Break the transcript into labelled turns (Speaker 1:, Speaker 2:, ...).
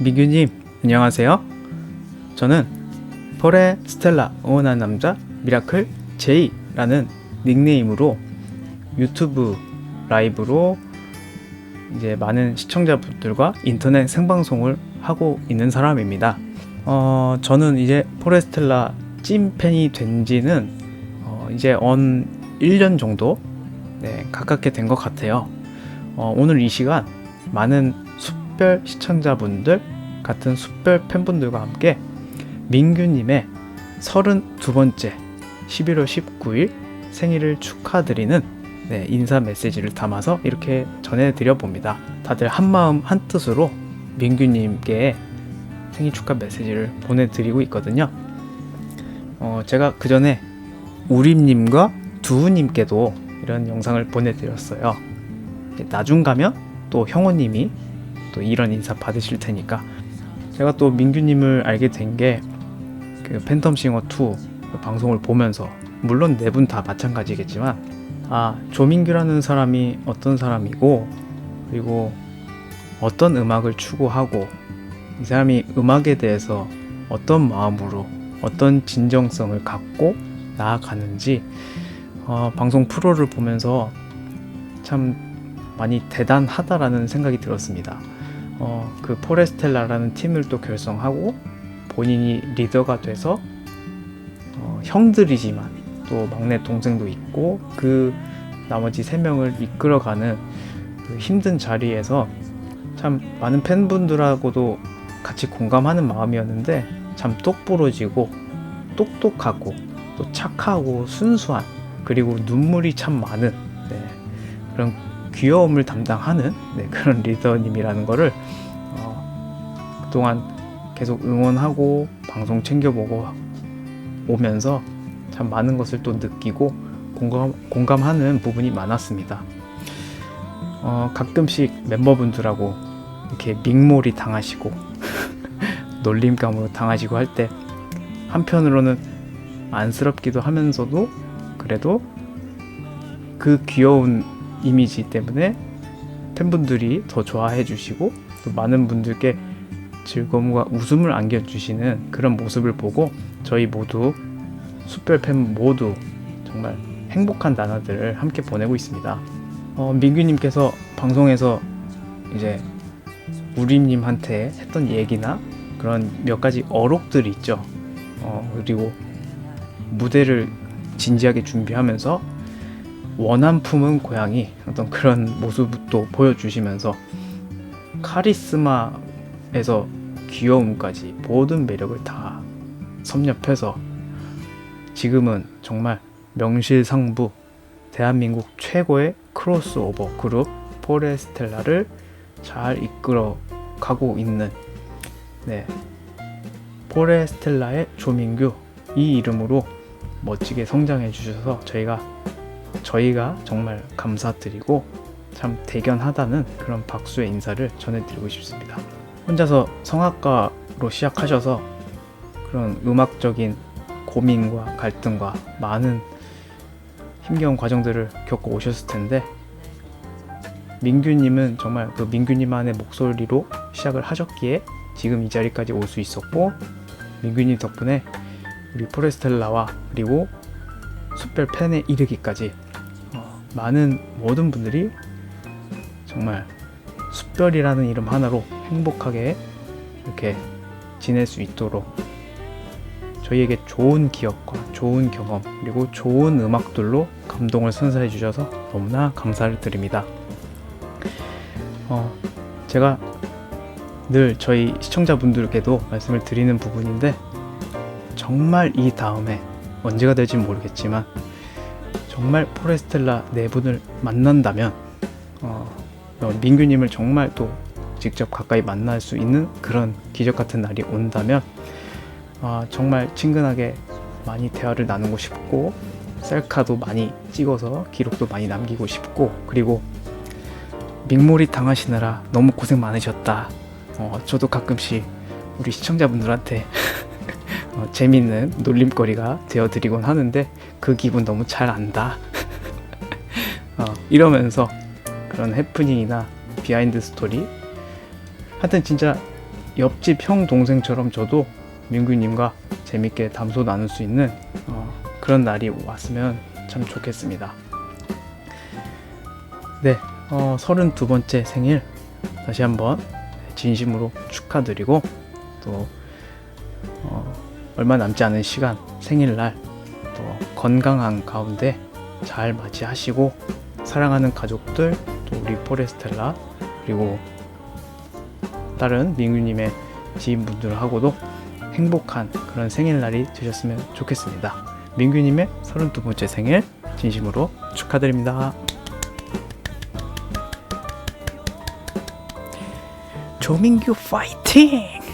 Speaker 1: 미규님 안녕하세요. 저는 폴의 스텔라 응원하는 남자 미라클 제이라는 닉네임으로 유튜브 라이브로 이제 많은 시청자분들과 인터넷 생방송을 하고 있는 사람입니다. 어, 저는 이제 포레스텔라 찐팬이 된 지는 어, 이제 언 1년 정도 네, 가깝게 된 것 같아요. 어, 오늘 이 시간 많은 숫별 시청자분들 같은 숫별 팬분들과 함께 민규님의 32번째 11월 19일 생일을 축하드리는 네, 인사 메시지를 담아서 이렇게 전해드려 봅니다. 다들 한마음 한뜻으로 민규님께 생일 축하 메시지를 보내드리고 있거든요. 어, 제가 그 전에 우림님과 두우님께도 이런 영상을 보내드렸어요. 나중 가면 또 형호님이 또 이런 인사 받으실 테니까 제가 또 민규님을 알게 된 게 그 팬텀싱어 2 방송을 보면서 물론 네 분 다 마찬가지겠지만 아 조민규라는 사람이 어떤 사람이고 그리고 어떤 음악을 추구하고 이 사람이 음악에 대해서 어떤 마음으로 어떤 진정성을 갖고 나아가는지 어, 방송 프로를 보면서 참 많이 대단하다라는 생각이 들었습니다. 어, 그 포레스텔라라는 팀을 또 결성하고 본인이 리더가 돼서 어, 형들이지만 또 막내 동생도 있고 그 나머지 세 명을 이끌어가는 그 힘든 자리에서 참 많은 팬분들하고도 같이 공감하는 마음이었는데 참 똑부러지고 똑똑하고 또 착하고 순수한 그리고 눈물이 참 많은 네, 그런 귀여움을 담당하는 네, 그런 리더님이라는 거를 어, 그동안 계속 응원하고 방송 챙겨보고 오면서 참 많은 것을 또 느끼고 공감, 공감하는 부분이 많았습니다. 어, 가끔씩 멤버분들하고 이렇게 믹몰이 당하시고 놀림감으로 당하시고 할 때 한편으로는 안쓰럽기도 하면서도 그래도 그 귀여운 이미지 때문에 팬분들이 더 좋아해 주시고 또 많은 분들께 즐거움과 웃음을 안겨주시는 그런 모습을 보고 저희 모두 숯별 팬 모두 정말 행복한 나날들을 함께 보내고 있습니다. 어, 민규님께서 방송에서 이제 우림님한테 했던 얘기나 그런 몇 가지 어록들이 있죠. 어, 그리고 무대를 진지하게 준비하면서 원한 품은 고양이 어떤 그런 모습도 보여주시면서 카리스마에서 귀여움까지 모든 매력을 다 섭렵해서 지금은 정말 명실상부 대한민국 최고의 크로스오버 그룹 포레스텔라를 잘 이끌어 가고 있는 네 포레스텔라의 조민규 이 이름으로 멋지게 성장해 주셔서 저희가 저희가 정말 감사드리고 참 대견하다는 그런 박수의 인사를 전해드리고 싶습니다. 혼자서 성악가로 시작하셔서 그런 음악적인 고민과 갈등과 많은 힘겨운 과정들을 겪어 오셨을 텐데 민규님은 정말 그 민규님만의 목소리로 시작을 하셨기에 지금 이 자리까지 올 수 있었고 민규님 덕분에 우리 포레스텔라와 그리고 숯별 팬에 이르기까지 어, 많은 모든 분들이 정말 숯별이라는 이름 하나로 행복하게 이렇게 지낼 수 있도록 저희에게 좋은 기억과 좋은 경험 그리고 좋은 음악들로 감동을 선사해 주셔서 너무나 감사를 드립니다. 어, 제가 늘 저희 시청자분들께도 말씀을 드리는 부분인데 정말 이 다음에 언제가 될지 모르겠지만 정말 포레스텔라 네 분을 만난다면 어, 어, 민규님을 정말 또 직접 가까이 만날 수 있는 그런 기적 같은 날이 온다면 아, 정말 친근하게 많이 대화를 나누고 싶고 셀카도 많이 찍어서 기록도 많이 남기고 싶고 그리고 믹몰이 당하시느라 너무 고생 많으셨다. 어, 저도 가끔씩 우리 시청자분들한테 어, 재밌는 놀림거리가 되어드리곤 하는데 그 기분 너무 잘 안다. 어, 이러면서 그런 해프닝이나 비하인드 스토리 하여튼 진짜 옆집 형 동생처럼 저도 민규님과 재밌게 담소 나눌 수 있는 어, 그런 날이 왔으면 참 좋겠습니다. 네, 어, 32번째 생일 다시 한번 진심으로 축하드리고 또 어, 얼마 남지 않은 시간 생일날 또 건강한 가운데 잘 맞이하시고 사랑하는 가족들 또 우리 포레스텔라 그리고 다른 민규님의 지인분들하고도 행복한 그런 생일날이 되셨으면 좋겠습니다. 민규님의 32번째 생일 진심으로 축하드립니다. 조민규 파이팅!